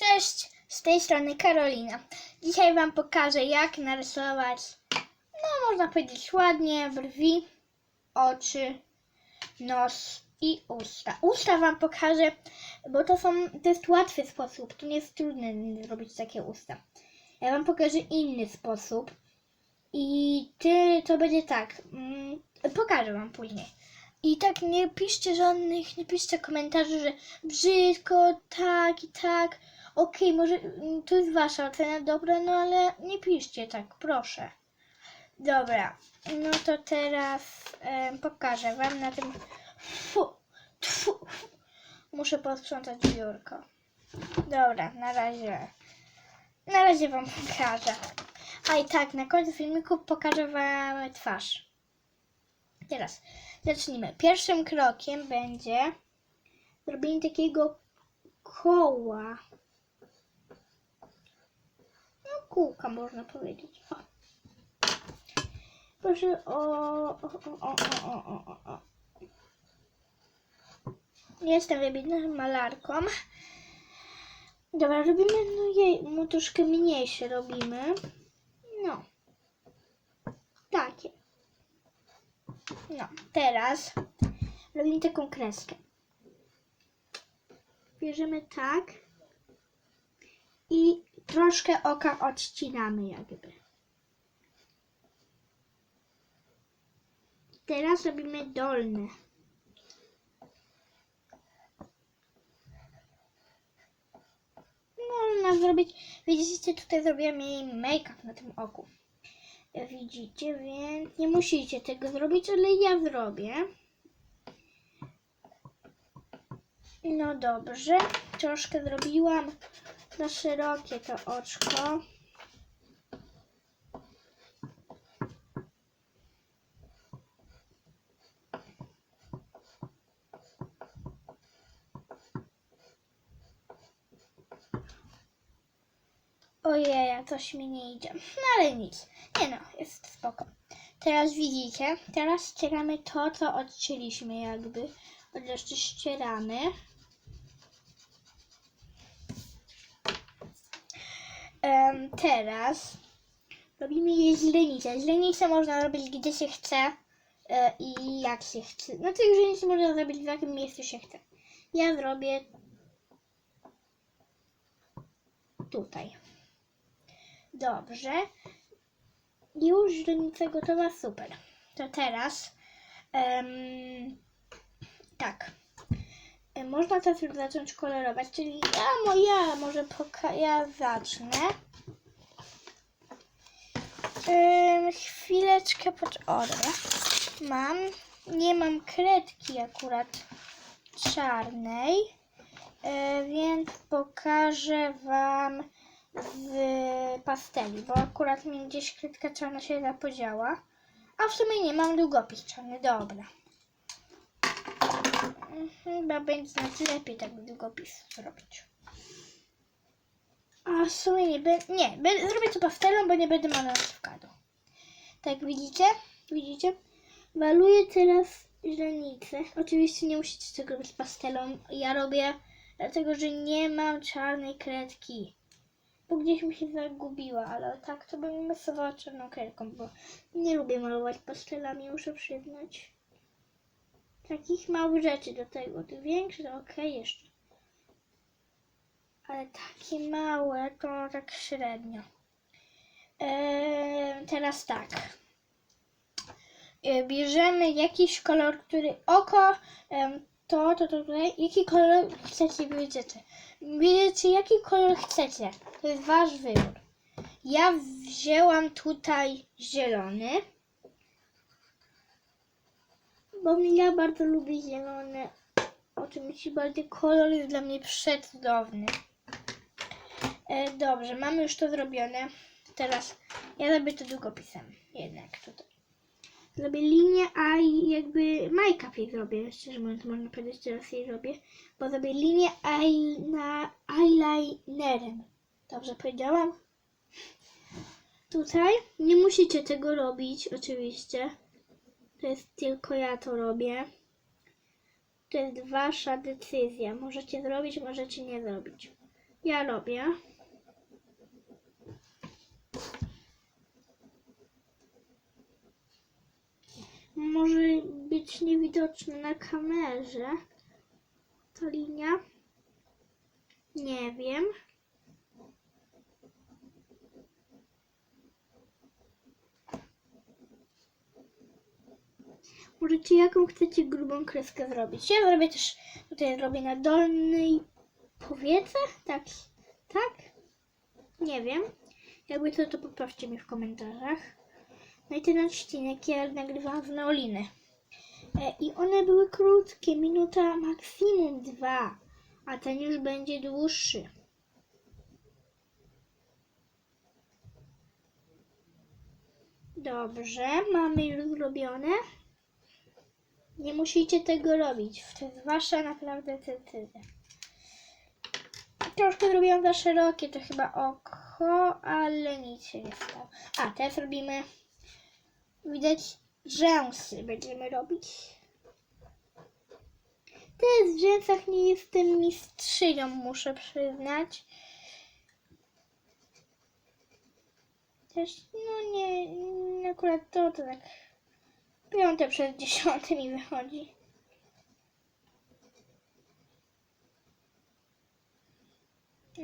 Cześć, z tej strony Karolina. Dzisiaj Wam pokażę, jak narysować, no można powiedzieć ładnie, brwi, oczy, nos i usta. Usta Wam pokażę, bo to są, to jest łatwy sposób, to nie jest trudne zrobić takie usta. Ja Wam pokażę inny sposób i ty, to będzie tak, mm, pokażę Wam później. I tak nie piszcie żadnych, nie piszcie komentarzy, że brzydko, tak i tak. Okej, może mm, to jest wasza ocena, dobra, no ale nie piszcie tak, proszę. Dobra, no to teraz em, pokażę wam na tym. Fu, tfu, muszę posprzątać biurko. Dobra, na razie. Na razie wam pokażę. A i tak, na końcu filmiku pokażę wam twarz. Teraz zacznijmy. Pierwszym krokiem będzie zrobienie takiego koła. No kółka można powiedzieć. O. Proszę o, o, o, o, o, o, o, jestem wybitną malarką. Dobra, robimy, no jej, no troszkę mniejsze robimy. No. Takie. No, teraz robimy taką kreskę. Bierzemy tak troszkę oka odcinamy jakby. Teraz robimy dolne. Można zrobić, widzicie, tutaj zrobiłem jej make-up na tym oku. Widzicie, więc nie musicie tego zrobić, ale ja zrobię. No dobrze, troszkę zrobiłam na szerokie to oczko. Ojej, coś mi nie idzie. No ale nic. Nie no, jest spoko. Teraz widzicie, teraz ścieramy to, co odcięliśmy jakby. Od jeszcze ścieramy. Teraz robimy źrenicę. Źrenicę można robić gdzie się chce e, i jak się chce. No tych źrenicy można zrobić w jakim miejscu się chce. Ja zrobię tutaj. Dobrze. Już źrenica gotowa, super. To teraz tak. E, Można teraz już zacząć kolorować, czyli ja, ja może poka- ja zacznę. Em, chwileczkę dobra. Mam, nie mam kredki akurat czarnej, e, więc pokażę Wam w pasteli, bo akurat mi gdzieś kredka czarna się zapodziała. A w sumie nie mam długopis czarny, dobra. Chyba będzie znaczy lepiej tak długopis zrobić. A w sumie nie będę. Nie, będę, zrobię to pastelą, bo nie będę malowkado. Tak widzicie? Widzicie? Maluję teraz źrenicę. Oczywiście nie musicie tego robić pastelą. Ja robię dlatego, że nie mam czarnej kredki. Bo gdzieś mi się zagubiła, ale tak to bym masowała czarną kredką, bo nie lubię malować pastelami, muszę przyznać. Takich małych rzeczy do tego. Te większe to okej jeszcze. Ale takie małe to tak średnio. Eee, teraz tak. E, bierzemy jakiś kolor, który oko, em, to, to, to tutaj, jaki kolor chcecie, bierzecie. Bierzecie jaki kolor chcecie. To jest wasz wybór. Ja wzięłam tutaj zielony, bo ja bardzo lubię zielone. Oczywiście bardziej kolor jest dla mnie przecudowny. E, dobrze, mamy już to zrobione. Teraz ja zrobię to długopisem. Jednak tutaj. Zrobię linię, a jakby make-up jej zrobię. Szczerze mówiąc, można powiedzieć, teraz jej robię. Bo zrobię linię na eyelinerem. Dobrze powiedziałam? Tutaj nie musicie tego robić, oczywiście. To jest tylko ja to robię. To jest wasza decyzja. Możecie zrobić, możecie nie zrobić. Ja robię. Może być niewidoczna na kamerze ta linia. Nie wiem. Możecie jaką chcecie grubą kreskę zrobić. Ja zrobię też, tutaj zrobię na dolnej powiece, tak, tak? Nie wiem. Jakby to, to poprawcie mi w komentarzach. No i ten odcinek ja nagrywałam z Neoliny. E, I one były krótkie, minuta, maksimum dwa, a ten już będzie dłuższy. Dobrze, mamy już zrobione. Nie musicie tego robić. To jest wasza naprawdę decyzja. Troszkę zrobiłam za szerokie, to chyba oko, ale nic się nie stało. A, teraz robimy, widać, rzęsy będziemy robić. Teraz w rzęsach nie jestem mistrzynią, muszę przyznać. Też, no nie, akurat to, to tak piąte przez dziesiąte mi wychodzi.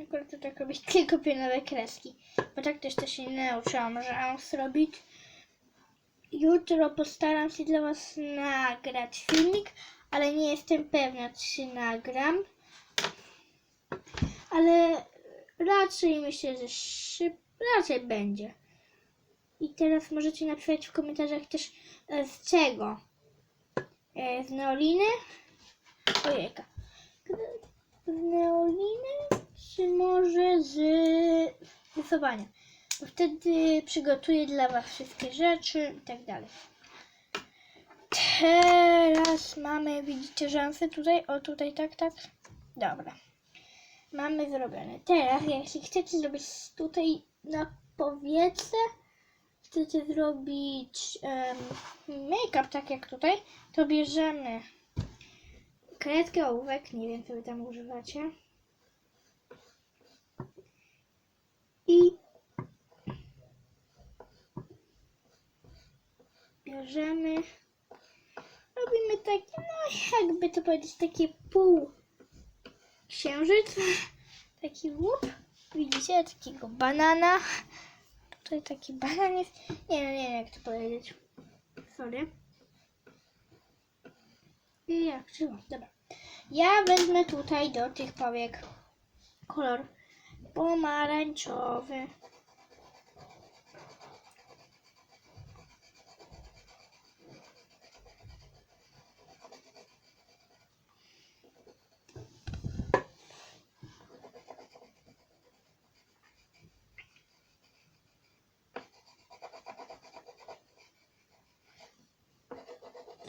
Akurat to tak robić tylko pionowe kreski. Bo tak też też się nie nauczyłam rzęs robić. Jutro postaram się dla Was nagrać filmik, ale nie jestem pewna, czy się nagram. Ale raczej myślę, że szyb... raczej będzie. I teraz możecie napisać w komentarzach też e, z czego. E, Z neoliny? Ojejka. Z neoliny? Czy może z rysowania? Bo wtedy przygotuję dla Was wszystkie rzeczy i tak dalej. Teraz mamy, widzicie rzęsy tutaj? O, tutaj, tak, tak. Dobra. Mamy zrobione. Teraz, jeśli chcecie zrobić tutaj na powiece, chcecie zrobić? Em, make-up tak jak tutaj, to bierzemy kredkę, ołówek, nie wiem co wy tam używacie. I bierzemy, robimy taki, no jakby to powiedzieć, takie pół księżyc, taki łup, widzicie, takiego banana, tutaj taki banan jest, nie no, nie wiem jak to powiedzieć, sorry. I jak dobra. Ja wezmę tutaj do tych powiek kolor pomarańczowy.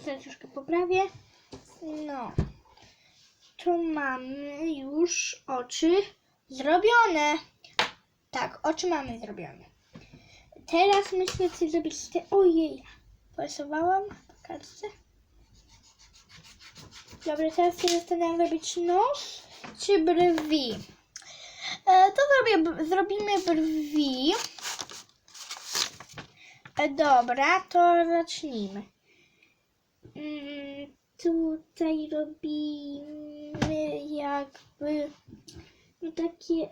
Teraz troszkę poprawię. No. Tu mamy już oczy zrobione. Tak, oczy mamy zrobione. Teraz myślę, co zrobić te... Ojej, porysowałam po kartce. Dobra, teraz się zastanawiam, robić nos czy brwi. E, to zrobię, zrobimy brwi. E, dobra, to zacznijmy. Mm, tutaj robimy jakby no takie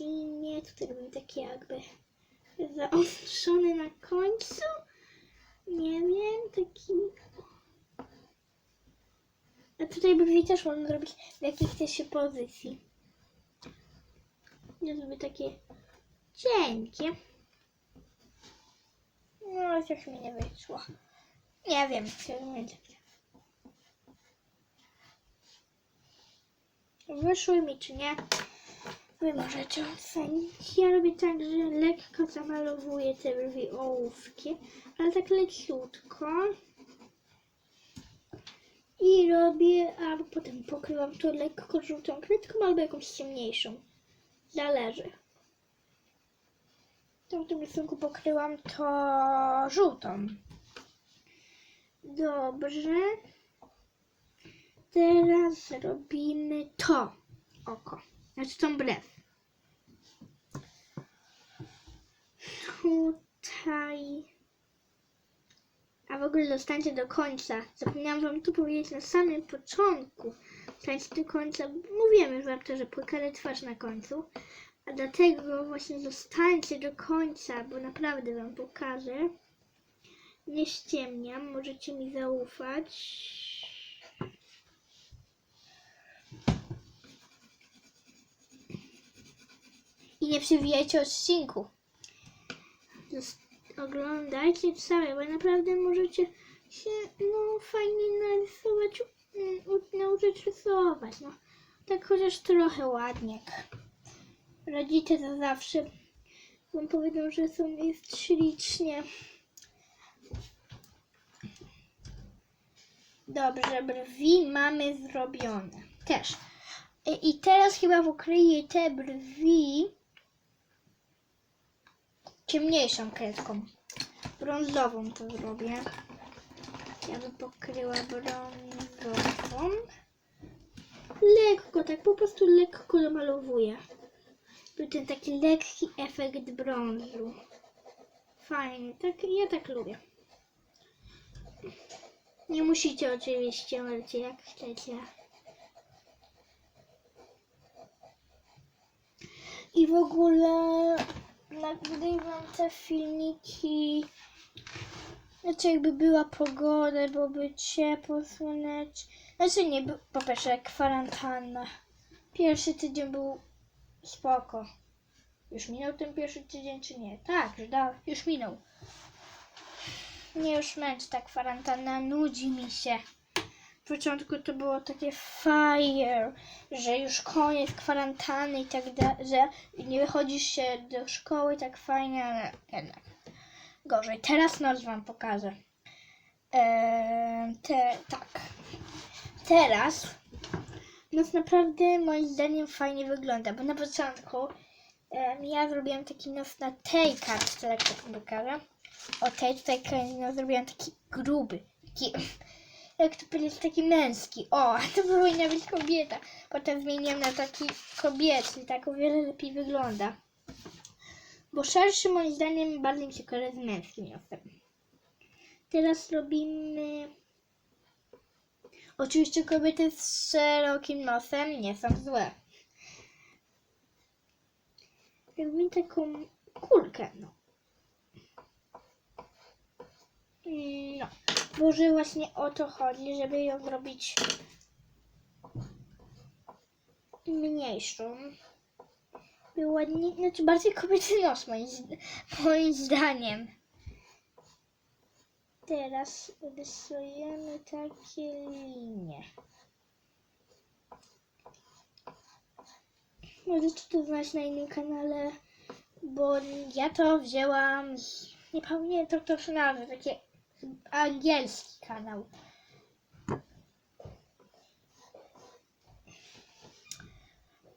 linię, tutaj robimy takie jakby zaostrzone na końcu. Nie wiem, taki. A tutaj brwi też można zrobić w jakiej chce pozycji. Ja zrobię takie cienkie. No, coś mi nie wyszło. Nie wiem, co będzie. Wyszły mi czy nie? Wy możecie ocenić. Ja robię tak, że lekko zamalowuję te brwi ołówki, ale tak leciutko. I robię, a potem pokrywam to lekko żółtą kredką albo jakąś ciemniejszą. Zależy. W tym rysunku pokryłam to żółtą. Dobrze. Teraz robimy to oko. Znaczy tą brew. Tutaj. A w ogóle zostańcie do końca. Zapomniałam wam tu powiedzieć na samym początku. Zostańcie do końca. Mówiłem wam to, że pokażę twarz na końcu. A dlatego właśnie zostańcie do końca, bo naprawdę wam pokażę. Nie ściemniam, możecie mi zaufać. I nie przewijajcie odcinku. Oglądajcie całe, bo naprawdę możecie się no fajnie narysować, mm, nauczyć rysować. No, tak chociaż trochę ładnie. Rodzice to zawsze wam powiedzą, że są jest ślicznie. Dobrze, brwi mamy zrobione. Też. I- teraz chyba pokryję te brwi ciemniejszą kredką. Brązową to zrobię. Ja bym pokryła brązową. Lekko, tak po prostu lekko domalowuję. Był ten taki lekki efekt brązu. Fajny, tak, ja tak lubię. Nie musicie oczywiście, możecie jak chcecie. I w ogóle nagrywam te filmiki. Znaczy jakby była pogoda, byłoby ciepło, słonecznie. Znaczy nie, po pierwsze kwarantanna. Pierwszy tydzień był spoko. Już minął ten pierwszy tydzień, czy nie? Tak, już, da, już minął. Nie już męczy ta kwarantanna, nudzi mi się. W początku to było takie fire, że już koniec kwarantanny i tak dalej, że nie wychodzisz się do szkoły tak fajnie, ale jednak gorzej. Teraz noc wam pokażę. Eee, te, tak. Teraz noc naprawdę moim zdaniem fajnie wygląda, bo na początku ja zrobiłem taki nos na tej kartce, jak to pokażę. O tej tutaj no, zrobiłem taki gruby, taki, jak to powiedzieć, taki męski. O, to powinna być kobieta. Potem zmieniłem na taki kobiecy, tak o wiele lepiej wygląda. Bo szerszy moim zdaniem bardziej mi się kojarzy z męskim nosem. Teraz robimy... Oczywiście kobiety z szerokim nosem nie są złe. Robimy taką kulkę, no. Mm, No, może właśnie o to chodzi, żeby ją zrobić mniejszą. By ładnie, znaczy bardziej kobiety nos moim, moim zdaniem. Teraz rysujemy takie linie. Możecie to znaleźć na innym kanale, bo ja to wzięłam z, nie pamiętam to się nazwy, takie angielski kanał.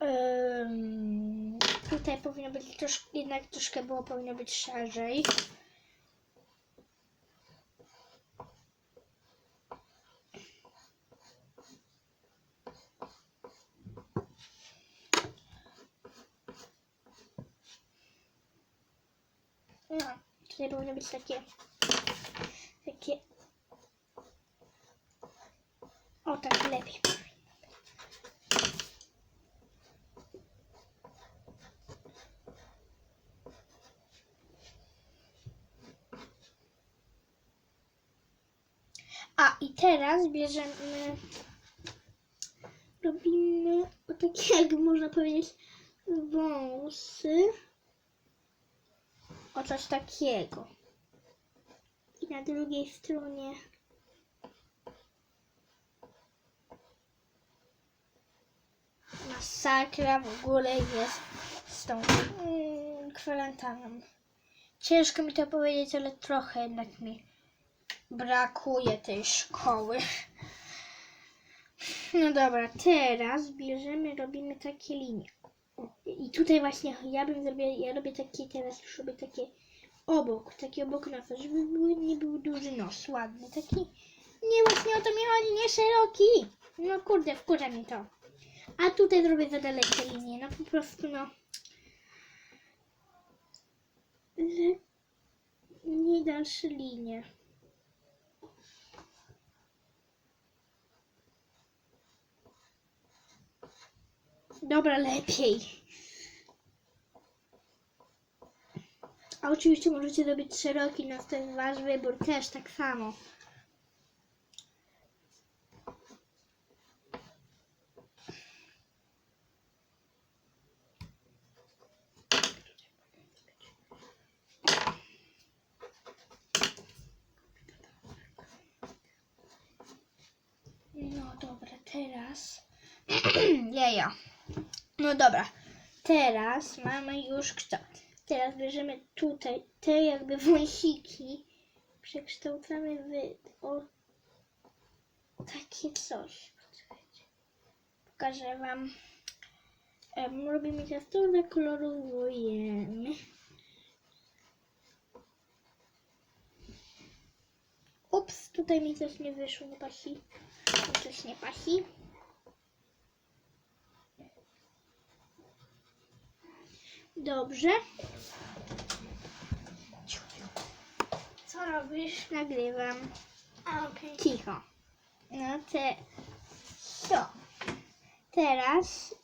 Ym, tutaj powinno być troszkę, jednak troszkę było powinno być szerzej. No, tutaj powinno być takie, takie, o tak lepiej. A i teraz bierzemy, robimy takie, jak można powiedzieć, wąsy. O coś takiego. I na drugiej stronie masakra w ogóle jest z tą mm, kwarantanną. Ciężko mi to powiedzieć, ale trochę jednak mi brakuje tej szkoły. No dobra, teraz bierzemy, robimy takie linie. I tutaj właśnie ja bym zrobiła, ja robię takie, teraz już robię takie obok, taki obok nosa, żeby był, nie był duży nos, ładny, taki, nie właśnie o to mi chodzi, nie szeroki. No kurde, wkurza mi to. A tutaj zrobię za dalekie linie. No po prostu no. Le... Nie dalsze linie. Dobra, lepiej. A oczywiście możecie zrobić szeroki, no to jest wasz wybór też tak samo. No dobra, teraz. Jeja. No dobra, teraz mamy już kształt. Teraz bierzemy tutaj te jakby wąsiki, przekształcamy w o takie coś. Pokażę Wam. Em, robimy teraz to, zakolorujemy. Ups, tutaj mi coś nie wyszło, nie pasi. Coś nie pasi. Dobrze. Co robisz? Nagrywam. A, okej. Cicho. No te... Co? Teraz...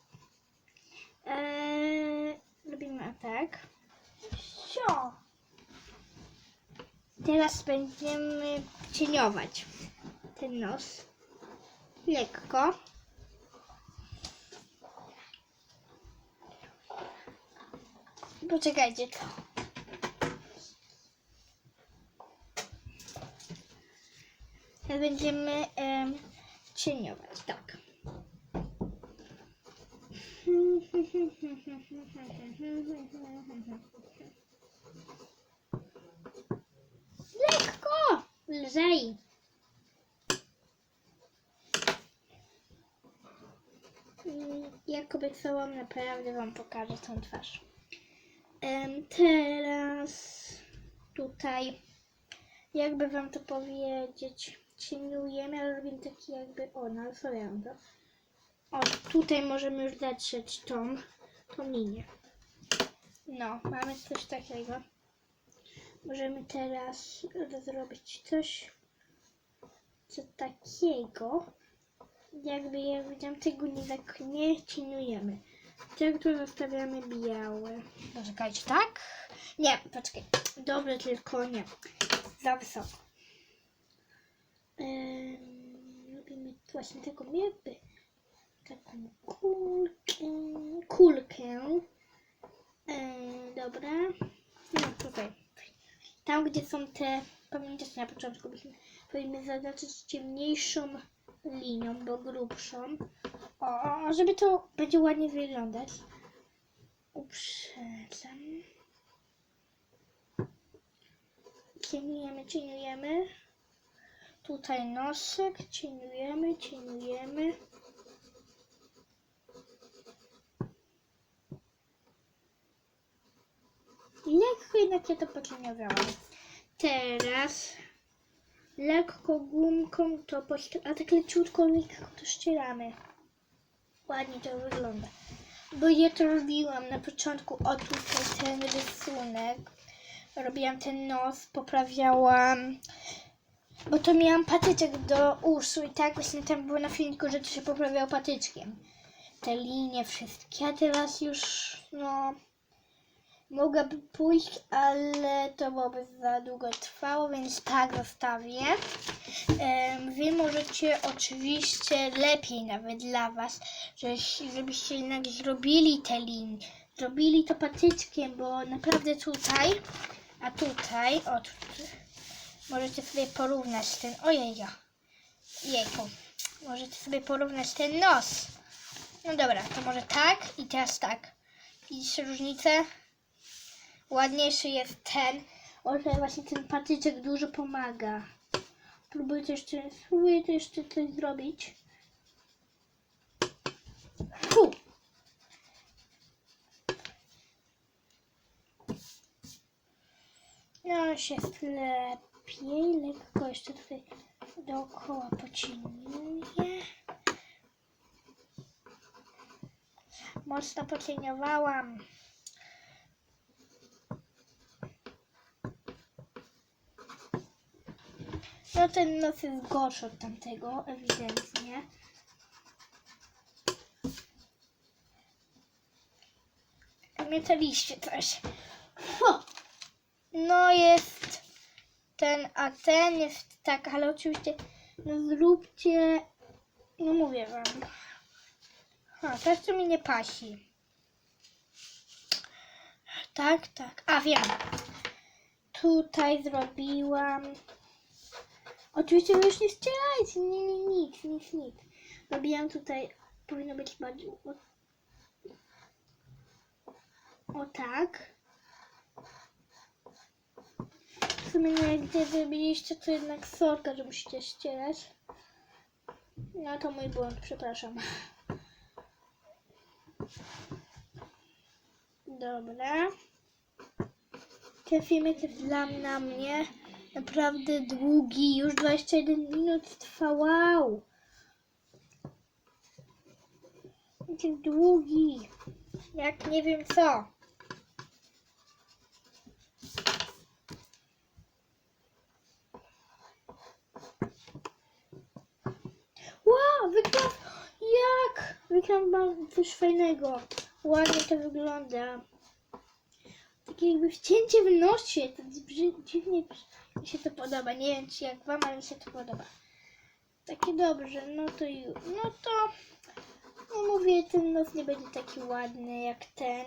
Eee, robimy tak. Co? Teraz będziemy cieniować ten nos. Lekko. Poczekajcie to. Będziemy em, cieniować, tak. Lekko! Lżej. Mm, Jak obiecałam, naprawdę Wam pokażę tą twarz. Teraz tutaj, jakby Wam to powiedzieć, cieniujemy, ale robimy taki jakby, o, narysuję to. O, tutaj możemy już zatrzeć tą, tą linię. No, mamy coś takiego. Możemy teraz zrobić coś, co takiego, jakby ja widziałam, tego nie, tak nie cieniujemy. Tego tu zostawiamy białe. Poczekajcie, tak? Nie, poczekaj. Dobre, tylko nie. Za wysoko. Em, robimy właśnie taką jakby taką kulkę. Kulkę. Em, dobra. No tutaj. Tam, gdzie są te, pamiętacie na początku, powinny zaznaczyć ciemniejszą linią, bo grubszą. O, żeby to będzie ładnie wyglądać. Uprzedzam. Cieniujemy, cieniujemy. Tutaj nosek, cieniujemy, cieniujemy. Lekko jednak ja to pocieniowałam. Teraz lekko gumką to pościeramy, a tak leciutko, lekko to ścieramy. Ładnie to wygląda. Bo ja to robiłam na początku, o tutaj ten rysunek. Robiłam ten nos, poprawiałam. Bo to miałam patyczek do uszu i tak właśnie tam było na filmiku, że to się poprawiało patyczkiem. Te linie wszystkie, a teraz już no mogłaby pójść, ale to byłoby za długo trwało, więc tak zostawię. Wy możecie oczywiście lepiej nawet dla Was, żebyście jednak zrobili te linie, zrobili to patyczkiem, bo naprawdę tutaj, a tutaj, o tutaj, możecie sobie porównać ten, ojej, jejku, możecie sobie porównać ten nos. No dobra, to może tak i teraz tak. Widzicie różnicę? Ładniejszy jest ten. O, że właśnie ten patyczek dużo pomaga. Spróbuję to jeszcze, spróbuję to jeszcze coś zrobić. Fu! No jest lepiej. Lekko jeszcze tutaj dookoła pocieniuję. Mocno pocieniowałam. No ten nos jest gorszy od tamtego, ewidentnie. Pamiętaliście coś. Ho! No jest ten, a ten jest tak, ale oczywiście no zróbcie, no mówię wam. Ha, teraz to mi nie pasi. Tak, tak. A wiem. Tutaj zrobiłam. Oczywiście już nie ścierajcie. Nie, nie, nic, nic, nic. Robiłam tutaj. Powinno być bardziej. O, o tak. W sumie nie, gdzie zrobiliście, to jednak sorka, że musicie ścierać. No to mój błąd, przepraszam. Dobra. Ten filmik jest dla na mnie naprawdę długi. Już 21 minut trwa. Wow. Jaki długi. Jak nie wiem co. Wow, wygląda jak? Wygląda coś fajnego. Ładnie to wygląda. Takie jakby wcięcie w nosie. To dziwnie mi się to podoba. Nie wiem czy jak wam, ale mi się to podoba. Takie dobrze, no to już. No to no mówię, ten nos nie będzie taki ładny jak ten.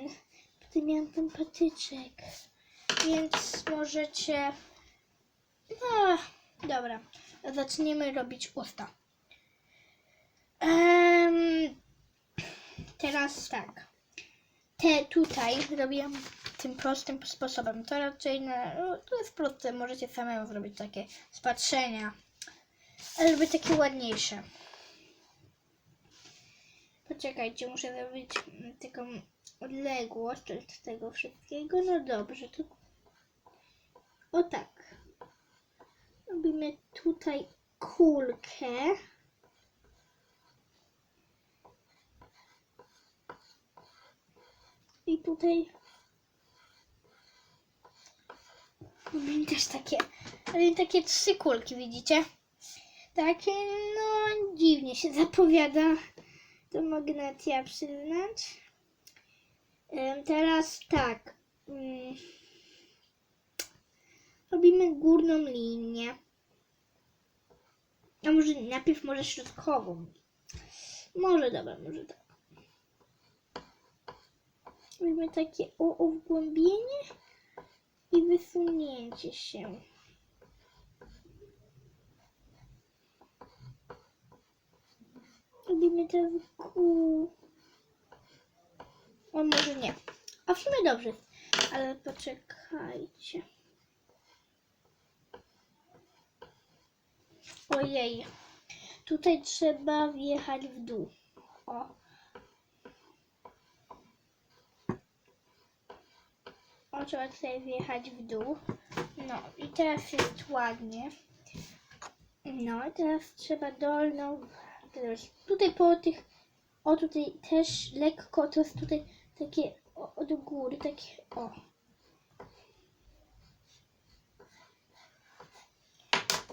Tutaj miałam ten patyczek. Więc możecie. No, dobra. Zaczniemy robić usta. Em, teraz tak. Te tutaj robiłam tym prostym sposobem. To raczej na, no, to jest proste. Możecie samemu zrobić takie spatrzenia. Ale żeby takie ładniejsze. Poczekajcie, muszę zrobić taką odległość od tego wszystkiego. No dobrze, to o tak. Robimy tutaj kulkę. I tutaj robimy też takie, robimy takie trzy kulki, widzicie? Takie, no dziwnie się zapowiada. To ja przyznać. Teraz tak. mm, Robimy górną linię. A może najpierw może środkową. Może dobra, może tak. Robimy takie o, i wysunięcie się. Robimy teraz kół. O, może nie. A w sumie dobrze. Ale poczekajcie. Ojej. Tutaj trzeba wjechać w dół. O. O, trzeba tutaj wjechać w dół. No i teraz jest ładnie. No i teraz trzeba dolną. Teraz tutaj po tych. O tutaj też lekko, to jest tutaj takie od góry, takie o.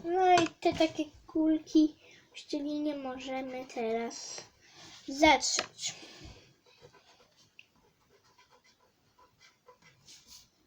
No i te takie kulki, szczelinie możemy teraz zetrzeć.